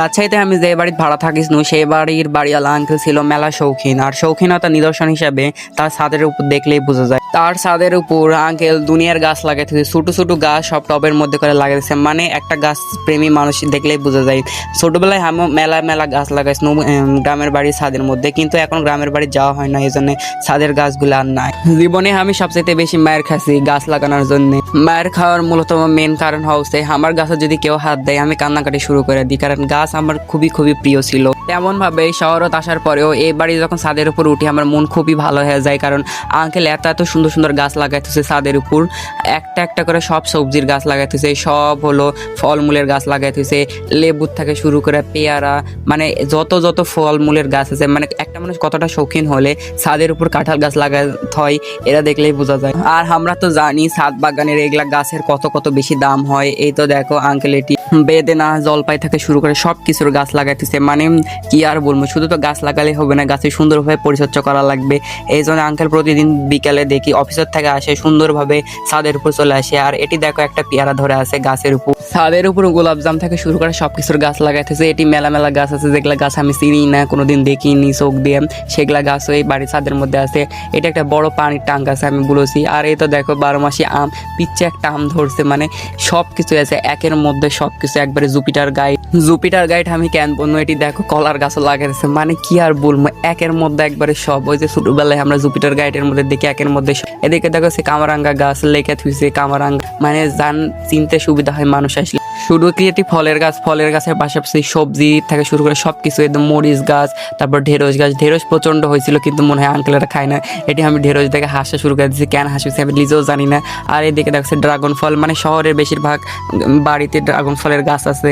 রাজশাহীতে আমি যে বাড়িতে ভাড়া থাকিস নু সেই বাড়ির বাড়িওয়ালা আঙ্কেল ছিল মেলা শৌখিন। আর শৌখিনতার নিদর্শন হিসাবে তার ছাদের উপর দেখলেই বোঝা যায়। তার ছাদের উপর আঙ্কেল দুনিয়ার গাছ লাগাইতেছে ছোট ছোট গাছ সব টবের মধ্যে করে লাগাইছে মানে একটা গাছ প্রেমী মানুষ দেখলেই বোঝা যায়। ছোটবেলায় আমি মেলা মেলা গাছ লাগাইছি গ্রামের বাড়ির ছাদের মধ্যে। কিন্তু এখন গ্রামের বাড়ি যাওয়া হয় না এই জন্য ছাদের গাছগুলো আর নাই। জীবনে আমি সবচেয়ে বেশি মায়ের খাচ্ছি গাছ লাগানোর জন্য। মায়ের খাওয়ার মূলত মেন কারণ হচ্ছে, আমার গাছে যদি কেউ হাত দেয়, আমি কান্নাকাটি শুরু করে দিই। কারণ গাছ আমার খুবই খুবই প্রিয় ছিল। তেমন ভাবে শহরত আসার পরেও এই বাড়ি যখন ছাদের উপর উঠি, আমার মন খুবই ভালো হয়ে যায় কারণ আঙ্কেল এত এত সুন্দর সুন্দর গাছ লাগাইতেছে ছাদের উপর। একটা একটা করে সব সবজির গাছ লাগাইতেছে, সব হলো ফলমূলের গাছ লাগাইতেছে, লেবুর থেকে শুরু করে পেয়ারা মানে যত যত ফলমূলের গাছ আছে মানে একটা মানুষ কতটা শৌখিন হলে ছাদের উপর কাঁঠাল গাছ লাগাতে হয়, এরা দেখলেই বোঝা যায়। আর আমরা তো জানি ছাদ বাগানের এগুলা গাছের কত কত বেশি দাম হয়, এই তো দেখো আঙ্কেল এটি বেদেনা, জলপাই থেকে শুরু করে সব কিছুর গাছ লাগাইতেছে। মানে কি আর বলব? শুধু তো গাছ লাগালে হবে না গাছের সুন্দরভাবে পরিচর্যা করা লাগবে। এই জন্য আঙ্কেল প্রতিদিন বিকালে দেখি অফিসের থেকে আসে, সুন্দরভাবে ছাদের উপর চলে আসে। আর এটি দেখো একটা পেয়ারা ধরে আছে গাছের উপর। ছাদের উপর গোলাপজাম থেকে শুরু করে সব কিছুর গাছ লাগাইতেছে। এটি মেলা মেলা গাছ আছে, যেগুলা গাছ আমি চিনি না, কোনোদিন দেখিনি চোখ দিয়ে। সেগুলা গাছও এই বাড়ির ছাদের মধ্যে আছে। এটা একটা বড় পানির টাঙ্ক আছে, আমি বলেছি। আর এই তো দেখো, বারো মাসি আম পিচ্ছে একটা আম ধরছে। মানে সব কিছু আছে, একের মধ্যে সব কিছু একবারে জুপিটার গাইড জুপিটার গাইড আমি কেন বলব? এটি দেখো, কলার গাছও লাগাইছে মানে কি আর বলব? একের মধ্যে একবারে সব। ওই যে ছোটবেলায় আমরা জুপিটার গাইডের মধ্যে দেখি, একের মধ্যে। এদিকে দেখো, সে কামারাঙ্গা গাছ লেখা থুইছে, কামারাঙ্গা। মানে যান, চিনতে সুবিধা হয় মানুষ আসলে। শুধু কি এটি ফলের গাছ? ফলের গাছের পাশাপাশি সবজি থেকে শুরু করে সব কিছু একদম মরিচ গাছ, তারপর ঢেঁড়স গাছ। ঢেঁড়স প্রচণ্ড হয়েছিল, কিন্তু মনে হয় আঙ্কেলেরা খায় না। এটি আমি ঢেঁড়স দেখে হাসা শুরু করে দিচ্ছি কেন হাসিছি আমি নিজেও জানি না। আর এদিকে দেখছে ড্রাগন ফল মানে শহরের বেশিরভাগ বাড়িতে ড্রাগন ফলের গাছ আছে।